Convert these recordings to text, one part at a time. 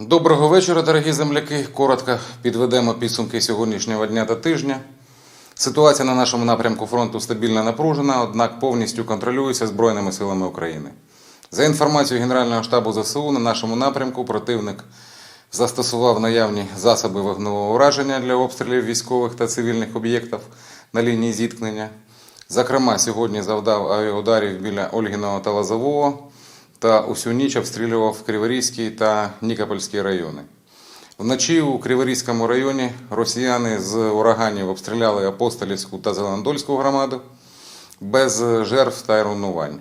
Доброго вечора, дорогі земляки. Коротко підведемо підсумки сьогоднішнього дня та тижня. Ситуація на нашому напрямку фронту стабільно напружена, однак повністю контролюється Збройними силами України. За інформацією Генерального штабу ЗСУ, на нашому напрямку противник застосував наявні засоби вогневого ураження для обстрілів військових та цивільних об'єктів на лінії зіткнення. Зокрема, сьогодні завдав авіаударів біля Ольгіного та Лозового та усю ніч обстрілював Криворізький та Нікопольський райони. Вночі у Криворізькому районі росіяни з ураганів обстріляли Апостолівську та Зеленодольську громаду без жертв та руйнувань.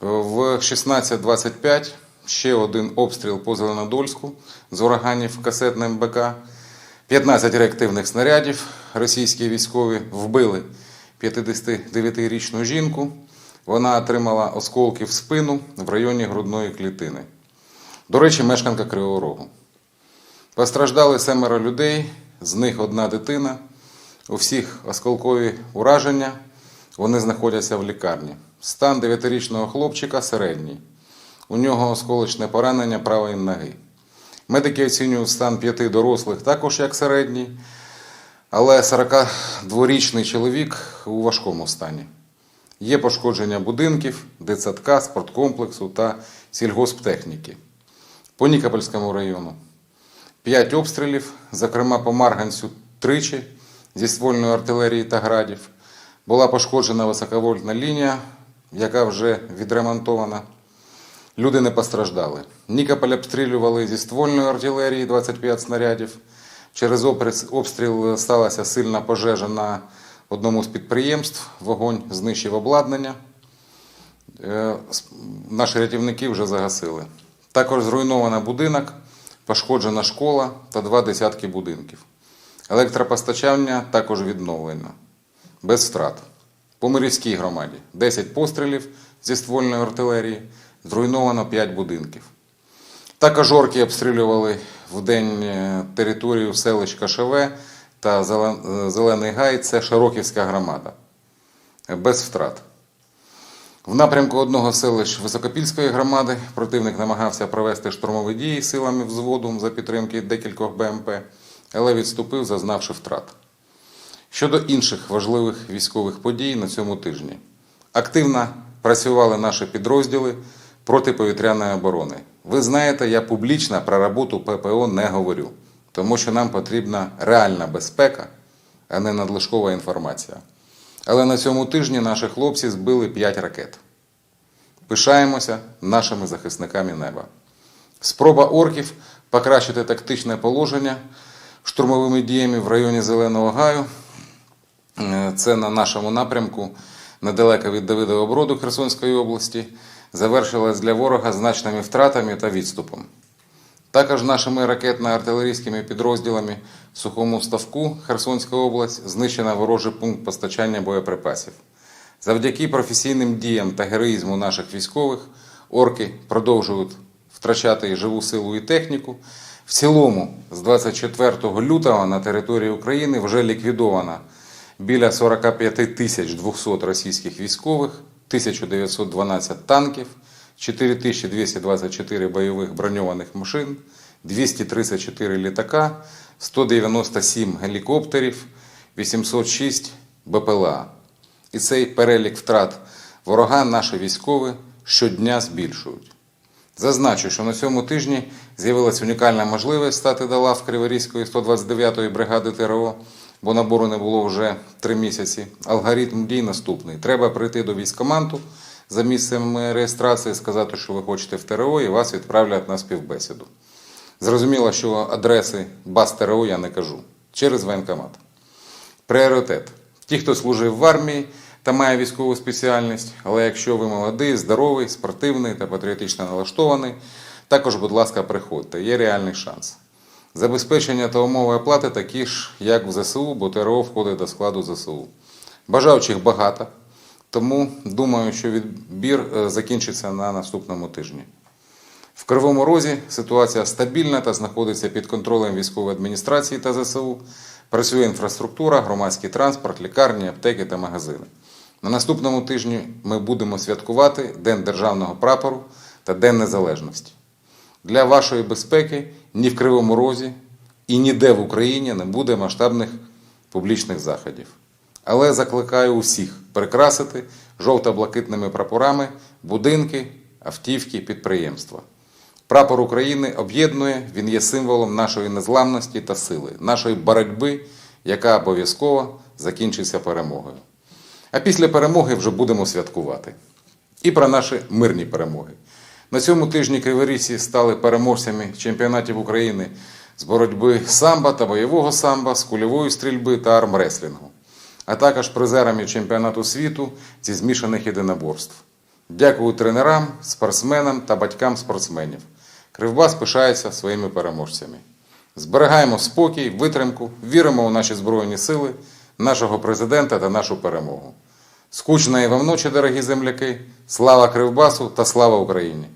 В 16.25 ще один обстріл по Зеленодольську з ураганів касетним БК. 15 реактивних снарядів російські військові вбили 59-річну жінку. Вона отримала осколки в спину в районі грудної клітини. До речі, мешканка Кривого Рогу. Постраждали семеро людей, з них одна дитина. У всіх осколкові ураження. Вони знаходяться в лікарні. Стан 9-річного хлопчика середній. У нього осколочне поранення правої ноги. Медики оцінюють стан п'яти дорослих також як середній, але 42-річний чоловік у важкому стані. Є пошкодження будинків, дитсадка, спорткомплексу та сільгосптехніки. По Нікопольському району п'ять обстрілів, зокрема по Марганцю тричі зі ствольної артилерії та градів. Була пошкоджена високовольтна лінія, яка вже відремонтована. Люди не постраждали. Нікополь обстрілювали зі ствольної артилерії 25 снарядів. Через обстріл сталася сильна пожежа на одному з підприємств. Вогонь знищив обладнання. Е, Наші рятівники вже загасили. Також зруйновано будинок, пошкоджена школа та два десятки будинків. Електропостачання також відновлено. Без втрат. По Мирівській громаді 10 пострілів зі ствольної артилерії, зруйновано 5 будинків. Також орки обстрілювали в день е, територію селищ Кашеве та Зелений Гай, це Широківська громада. Без втрат. В напрямку одного селищ Високопільської громади противник намагався провести штурмові дії силами взводу за підтримки декількох БМП, але відступив, зазнавши втрат. Щодо інших важливих військових подій на цьому тижні. Активно працювали наші підрозділи протиповітряної оборони. Ви знаєте, я публічно про роботу ППО не говорю, тому що нам потрібна реальна безпека, а не надлишкова інформація. Але на цьому тижні наші хлопці збили 5 ракет. Пишаємося нашими захисниками неба. Спроба орків покращити тактичне положення штурмовими діями в районі Зеленого Гаю. Е, Це на нашому напрямку недалеко від Давидового Броду Херсонської області. Завершилась для ворога значними втратами та відступом. Також нашими ракетно-артилерійськими підрозділами в сухому ставку Херсонська область знищена ворожий пункт постачання боєприпасів. Завдяки професійним діям та героїзму наших військових орки продовжують втрачати живу силу і техніку. В цілому, з 24 лютого на території України вже ліквідовано біля 45 тисяч 200 російських військових, 1912 танків, 4224 бойових броньованих машин, 234 літака, 197 гелікоптерів, 806 БПЛА. І цей перелік втрат ворога наші військові щодня збільшують. Зазначу, що на цьому тижні з'явилася унікальна можливість стати до лав Криворізької 129-ї бригади ТРО, бо набору не було вже три місяці. Алгоритм дій наступний. Треба прийти до військкоманду за місцем реєстрації, сказати, що ви хочете в ТРО, і вас відправлять на співбесіду. Зрозуміло, що адреси баз ТРО я не кажу через воєнкомат. Пріоритет. Ті, хто служив в армії та має військову спеціальність, але якщо ви молодий, здоровий, спортивний та патріотично налаштований, також, будь ласка, приходьте, є реальний шанс. Забезпечення та умови оплати такі ж, як в ЗСУ, бо ТРО входить до складу ЗСУ. Бажаючих багато, тому думаю, що відбір е, закінчиться на наступному тижні. В Кривому Розі ситуація стабільна та знаходиться під контролем військової адміністрації та ЗСУ. Працює інфраструктура, громадський транспорт, лікарні, аптеки та магазини. На наступному тижні ми будемо святкувати День державного прапору та День Незалежності. Для вашої безпеки ні в Кривому Розі і ніде в Україні не буде масштабних публічних заходів. Але закликаю усіх прикрасити жовто-блакитними прапорами будинки, автівки, підприємства. Прапор України об'єднує, він є символом нашої незламності та сили, нашої боротьби, яка обов'язково закінчиться перемогою. А після перемоги вже будемо святкувати. І про наші мирні перемоги. На цьому тижні криворіжці стали переможцями чемпіонатів України з боротьби самбо та бойового самбо, з кульової стрільби та армреслінгу, а також призерами чемпіонату світу зі змішаних єдиноборств. Дякую тренерам, спортсменам та батькам спортсменів. Кривбас пишається своїми переможцями. Зберігаємо спокій, витримку, віримо у наші Збройні сили, нашого президента та нашу перемогу. Скучної вам ночі, дорогі земляки! Слава Кривбасу та слава Україні!